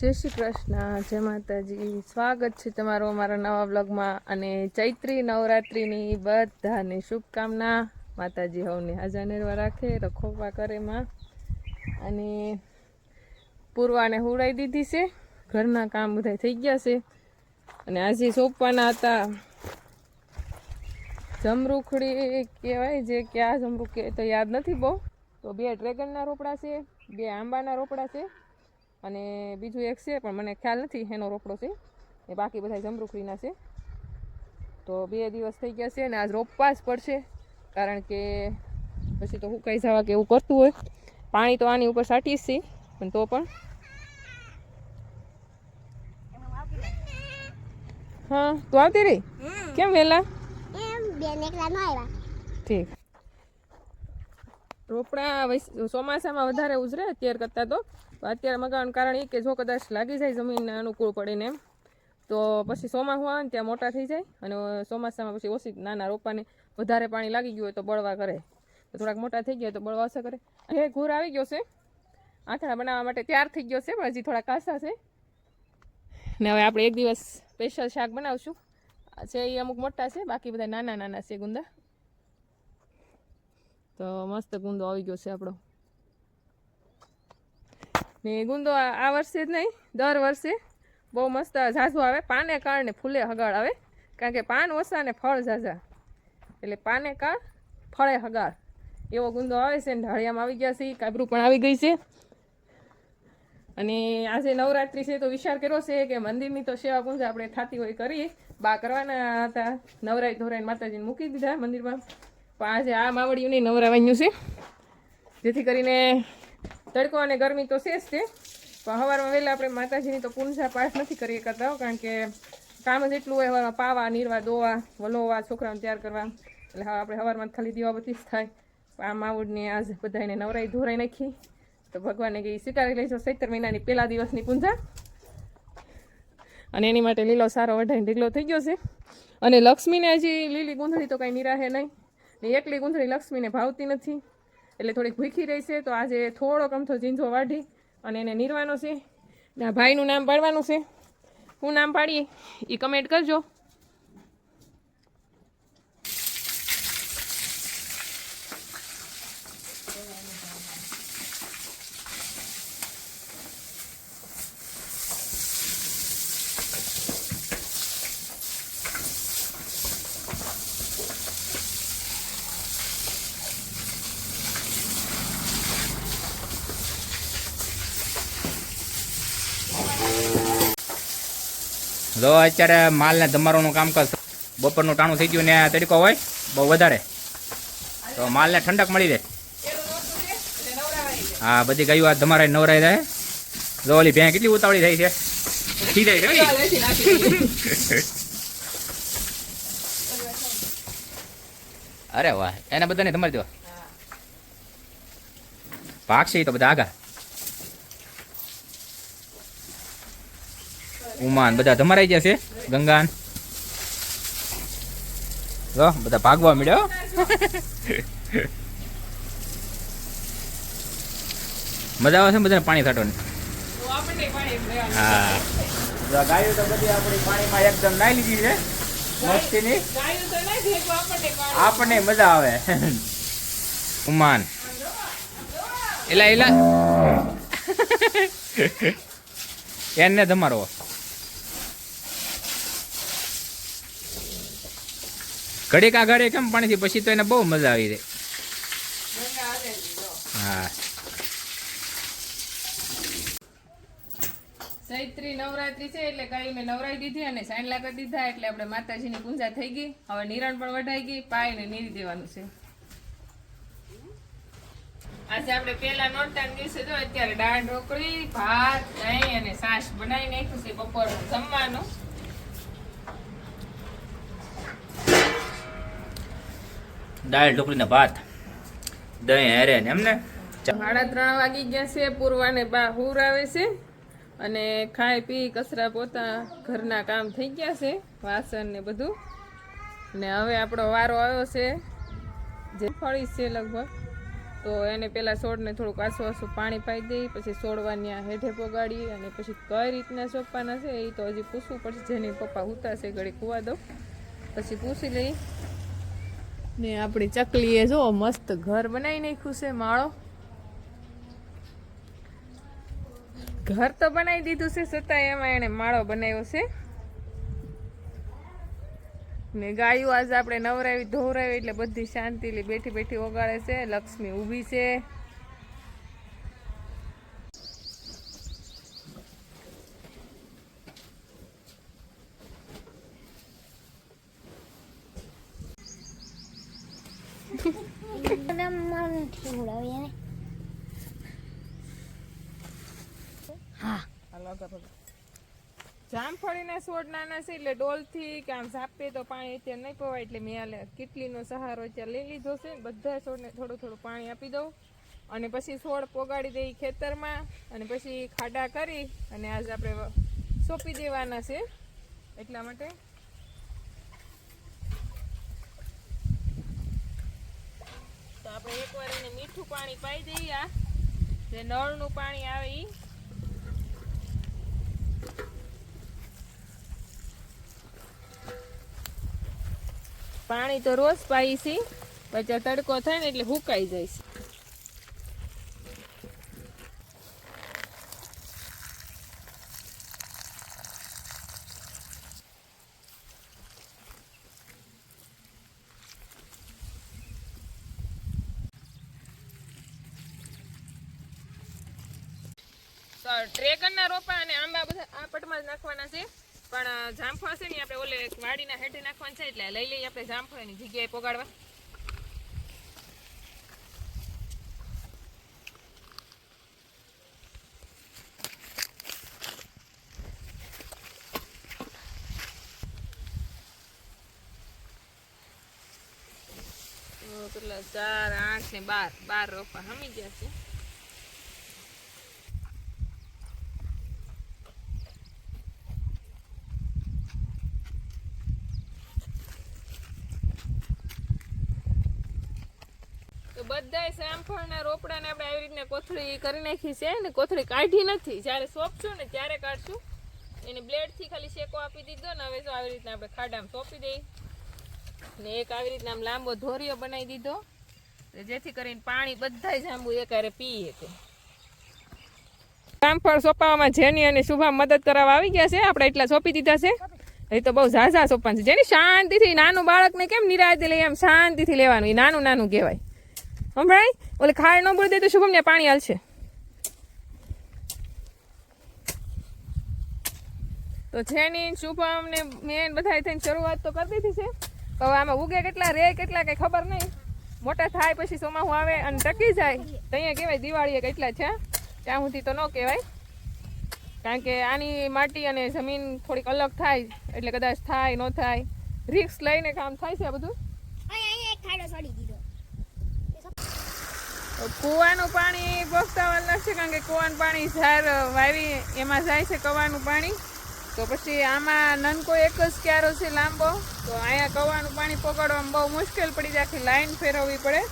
જય શ્રી કૃષ્ણ. જય માતાજી. સ્વાગત છે તમારું અમારા નવા બ્લોગમાં અને ચૈત્રી નવરાત્રિની બધાને શુભકામના. માતાજી હવને હાજર નિર્વા રાખે રખોપા કરે માં. અને પૂર્વાને હુડાઈ દીધી છે. ઘરના કામ બધા થઈ ગયા છે. અને આજે સોંપવાના હતા જમરૂખડી. કહેવાય જે કે આ જમરૂખ તો યાદ નથી બહુ. તો બે ડ્રેગનના રોપડા છે, બે આંબાના રોપડા છે. અને બીજું એક છે પણ મને ખ્યાલ નથી એનો રોપડો છે. એ બાકી બધા જમરૂખડીના છે. તો બે દિવસ થઈ ગયા છે અને આજ રોપવા જ પડશે કારણ કે પછી તો હુકાઈ જવા કે એવું કરતું હોય. પાણી તો આની ઉપર સાટી જ છે પણ તો પણ. હા તું આવતી રહી? કેમ વહેલા? ઠીક. રોપડા ચોમાસામાં વધારે ઉજરે અત્યાર કરતાં તો. અત્યારે મગાવવાનું કારણ એ કે જો કદાચ લાગી જાય જમીનને અનુકૂળ પડીને એમ, તો પછી ચોમાસું આવે ને ત્યાં મોટા થઈ જાય અને ચોમાસામાં પછી ઓછી નાના રોપાને વધારે પાણી લાગી ગયું હોય તો બળવા કરે. તો થોડાક મોટા થઈ ગયા તો બળવા અસર કરે. હવે ઘૂર આવી ગયો છે, આથણા બનાવવા માટે તૈયાર થઈ ગયો છે, પણ હજી થોડા કાસા છે. ને હવે આપણે એક દિવસ સ્પેશિયલ શાક બનાવશું. છે એ અમુક મોટા છે, બાકી બધા નાના નાના છે ગુંદા. તો મસ્ત ગુંદો આવી ગયો છે આપણો. ને ગુંદો આ વર્ષે જ નહીં, દર વર્ષે બહુ મસ્ત ઝાઝું આવે. પાને કાળ ને ફૂલે હગાળ આવે. કારણ કે પાન ઓછા ને ફળ ઝાઝા. એટલે પાને કાળ, ફળે હગાળ. એવો ગુંદો આવે છે ને ઢાળિયામાં આવી ગયા છે કાબરું પણ આવી ગઈ છે. અને આજે નવરાત્રિ છે તો વિચાર કર્યો છે કે મંદિરની તો સેવા પૂજા આપણે થતી હોય કરીએ બા કરવાના હતા. નવરાઈ ધોરાઈને માતાજીને મૂકી દીધા મંદિરમાં. પણ આજે આ માવડિયું નહીં નવરાવાયું છે. જેથી કરીને તડકો અને ગરમી તો છે જ તે. પણ સવારમાં વહેલા આપણે માતાજીની તો પૂંજા પાઠ નથી કરી કરતા કારણ કે કામ જ એટલું હોય પાવા, નીરવા, દોવા, વલોવા, છોકરાઓને તૈયાર કરવા. એટલે હવે આપણે સવારમાં ખાલી દીવાબત્તી જ થાય. આ માવડને આજ બધાને નવરાઈ ધોરાઈ નાખી. તો ભગવાને કે સ્વીકારી લેજો સત્તર મહિનાની પહેલા દિવસની પૂંજા. અને એની માટે લીલો સારો વઢાઈ ઢીકલો થઈ ગયો છે. અને લક્ષ્મીને હજી લીલી ગુંથળી તો કાંઈ નિરાહે નહીં. ને એકલી ગુંથળી લક્ષ્મીને ભાવતી નથી. એટલે થોડીક ભૂખી રહી છે, તો આજે થોડોક અમથો ઝીંઝો વાઢી અને એને નીરવાનો છે. ના ભાઈનું નામ પાડવાનું છે. હું નામ પાડીએ એ કમેન્ટ કરજો. જો અત્યારે માલને ધમારોનું કામકાજ બપોરનું ટાણું થઈ ગયું ને આ તડકો હોય બહુ વધારે. તો માલને ઠંડક મળી રહે. હા બધી ગાયું આ ધમારા નવરાય જાય. જો ઓલી ભેં કેટલી ઉતાવળી થઈ છે. થઈ જાય છે અરે વાહ એને બધાને ધમારી દો. ભાગશે તો બધા આગળ. ઉમાન બધા ધમારાઈ ગયા છે? ગંગાન. જો બધા ભાગવા મળ્યો મજા આવે છે બધાને પાણી છાંટવાની? હા. ગાયો તો બધી આપણી પાણીમાં એકદમ નાઈ લીધી છે. મસ્તીની. આપણને મજા આવે. ઉમાન. એલા એલા. એને ધમારો ઘડીક આ ઘરે કેમ પાણીથી પછી તો એને બહુ મજા આવી જાય. હા. ચૈત્રી નવરાત્રી છે એટલે ગાયને નવરાઈ દીધી અને સાંડલા કરી દીધા એટલે આપણે માતાજીની પૂજા થઈ ગઈ. હવે નિરણ પણ વઢાઈ ગઈ પાયને નીરી દેવાનું છે. આજે આપણે પેલા નોરતાના દિવસે જો અત્યારે દાળ ઢોકળી, ભાત, દહીં અને છાશ બનાવી નાખ્યું છે બપોરનું જમવાનું. દાળ, ઢોકળીના ભાત, દહીં, હેરે ને એમને. સાડા ત્રણ વાગી ગયા છે, પૂર્વાને બા હુર આવે છે અને ખાઈ પી કચરા પોતા ઘરના કામ થઈ ગયા છે, વાસણ ને બધું. ને હવે આપણો વારો આવ્યો છે, જે ફળી છે લગભગ. તો એને પહેલાં છોડને થોડુંક આસું આસું પાણી પાઈ દઈ, પછી છોડવાની આ હેઠે પોગાડી અને પછી કઈ રીતના સોંપવાના છે એ તો હજી પૂછવું પડશે, જેની પપ્પા ઉતારશે ઘડી કુવા દઉં. પછી પૂછી લઈ. ને આપણી ચકલીએ જો મસ્ત ઘર બનાવી નાખ્યું છે માળો. ઘર તો બનાવી દીધું છે છતાં એમાં એણે માળો બનાવ્યો છે. ને ગાયો આજે આપણે નવરાવી, ધોવરાવી એટલે બધી શાંતિથી બેઠી બેઠી ઓગાળે છે, લક્ષ્મી ઊભી છે. ઉડાવીએ ને હા. જામફળીના છોડ નાના છે એટલે ડોલથી કે આમ ઝાપે તો પાણી અત્યારે નહીં પવાય એટલે મેં આલે કેટલીનો સહારો અત્યારે લઈ લીધો છે. બધા છોડને થોડું થોડું પાણી આપી દઉં. અને પછી છોડ પોગાડી દઈ ખેતરમાં. અને પછી ખાડા કરી અને આજ આપણે સોંપી દેવાના છે એટલા માટે. પાણી પાઈ દઈએ આ. જે નળનું પાણી આવે પાણી તો રોજ પાઈ છે, પછી તડકો થાય ને એટલે હુકાઈ જાય છે. ડ્રેગનના રોપા અને આંબા બધા આ પટમાં જ નાખવાના છે. પણ જામફળ છે ને આપણે ઓલે વાડીના હેઠે નાખવાનું છે એટલે લઈ લઈએ આપણે જામફળની જગ્યાએ પોગાડવા. કેટલા? ચાર, આઠ ને બાર. બાર રોપા હમી ગયા છે. તો બધાય રોપડા રોપડાને આપણે આવી રીતના કોથળી કરી નાખી છે ને કોથળી કાઢી નથી. જ્યારે સોંપશું ને ત્યારે કાઢશું. એને બ્લેડથી ખાલી શેકો આપી દીધો ને હવે આવી રીતના આપણે ખાડામાં સોંપી દઈ ને એક આવી રીતના આમ લાંબો ધોરિયો બનાવી દીધો. જેથી કરીને પાણી બધાય જાંબુ એકારે પી શકે. જામફળ સોંપાવામાં જેની અને શુભા મદદ કરવા આવી ગયા છે. આપણે એટલા સોંપી દીધા છે. એ તો બહુ ઝાઝા સોંપવાનું છે. જેની શાંતિથી નાનું બાળકને કેમ નિરાયતે લઈ એમ શાંતિથી લેવાનું? એ નાનું નાનું કહેવાય. સંભળાય? ઓલે ખાડ ન બોલી દે તો શુભમ ને પાણી હાલશે. તો જેની શુભમ ને મેન બધા થઈને શરૂઆત તો કરી દીધી છે. તો આમાં ઉગે કેટલા, રે કેટલા કઈ ખબર નહીં. મોટા થાય પછી સોમાહું આવે અને ટકી જાય. તો અહીંયા કહેવાય દિવાળીએ કેટલા છે. ત્યાં સુધી તો ન કહેવાય. કારણ કે આની માટી અને જમીન થોડીક અલગ થાય. એટલે કદાચ થાય, ન થાય. રિક્સ લઈને કામ થાય છે આ બધું. ખાડો છોડી કૂવાનું પાણી પોખતાવા લાગશે કારણ કે કૂવાનું પાણી ઝાર વાવી એમાં જાય છે કવાનું પાણી. તો પછી આમાં નનકો એક જ ક્યારો છે લાંબો. તો અહીંયા કવાનું પાણી પકડવામાં બહુ મુશ્કેલ પડી જાય, આખી લાઈન ફેરવવી પડે.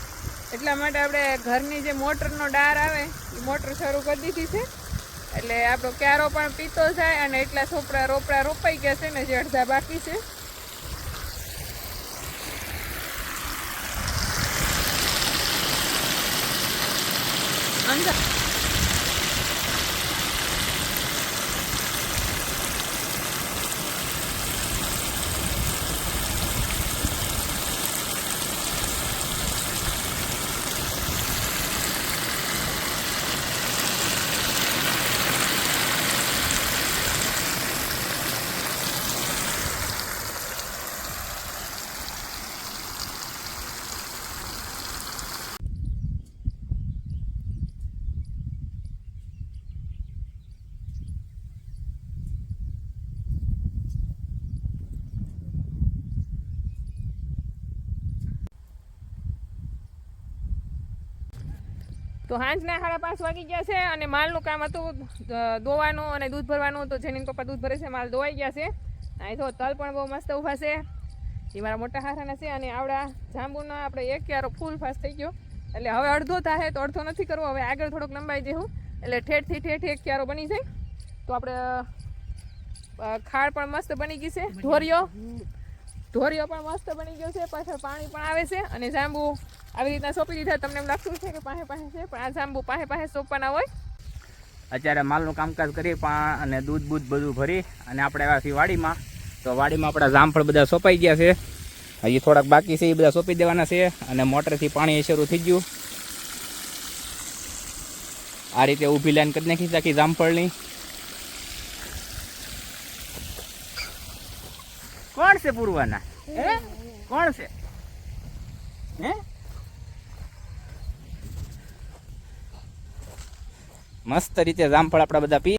એટલા માટે આપણે ઘરની જે મોટરનો ડાર આવે, એ મોટર શરૂ કરી દીધી છે. એટલે આપણો ક્યારો પણ પીતો જાય અને એટલા છોપરા રોપડા રોપાઈ ગયા છે ને જે અડધા બાકી છે. 是的 તો સાંજના સાડા પાંચ વાગી ગયા છે અને માલનું કામ હતું દોવાનું અને દૂધ ભરવાનું. તો જેની પપ્પા દૂધ ભરે છે, માલ દોવાઈ ગયા છે. અહીં તો તલ પણ બહુ મસ્ત ઊભા છે. એ મારા મોટા હારાના છે અને આવડા જાંબુનો આપણે એક ક્યારો ફૂલ ફાસ થઈ ગયો. એટલે હવે અડધો થાય તો અડધો નથી કરવો. હવે આગળ થોડોક લંબાઈ દેવું એટલે ઠેઠથી ઠેઠ એક ક્યારો બની જાય. તો આપણે ખાળ પણ મસ્ત બની ગઈ છે. ઢોરિયો. ઢોરિયો પણ મસ્ત બની ગયો છે, પાછળ પાણી પણ આવે છે અને જાંબુ આવી રીતના સોંપી દીધા, તમને એમ લાગતું છે કે પાસે પાસે છે, પણ આ જાંબુ પાસે પાસે સોંપવાના હોય. અત્યારે માલનું કામકાજ કરી પણ અને દૂધ બૂધ બધું ભરી અને આપણે આવ્યા છીએ વાડીમાં, તો વાડીમાં આપણા જામફળ બધા સોંપાઈ ગયા છે. હજી થોડાક બાકી છે, એ બધા સોંપી દેવાના છે અને મોટરથી પાણી શરૂ થઈ ગયું. આ રીતે ઊભી લાઈન કરી નાખી આખી જામફળની. કોણ છે પૂરવાના? હે? કોણ છે? હે? મસ્ત રીતે જામફળ આપણા બધા પી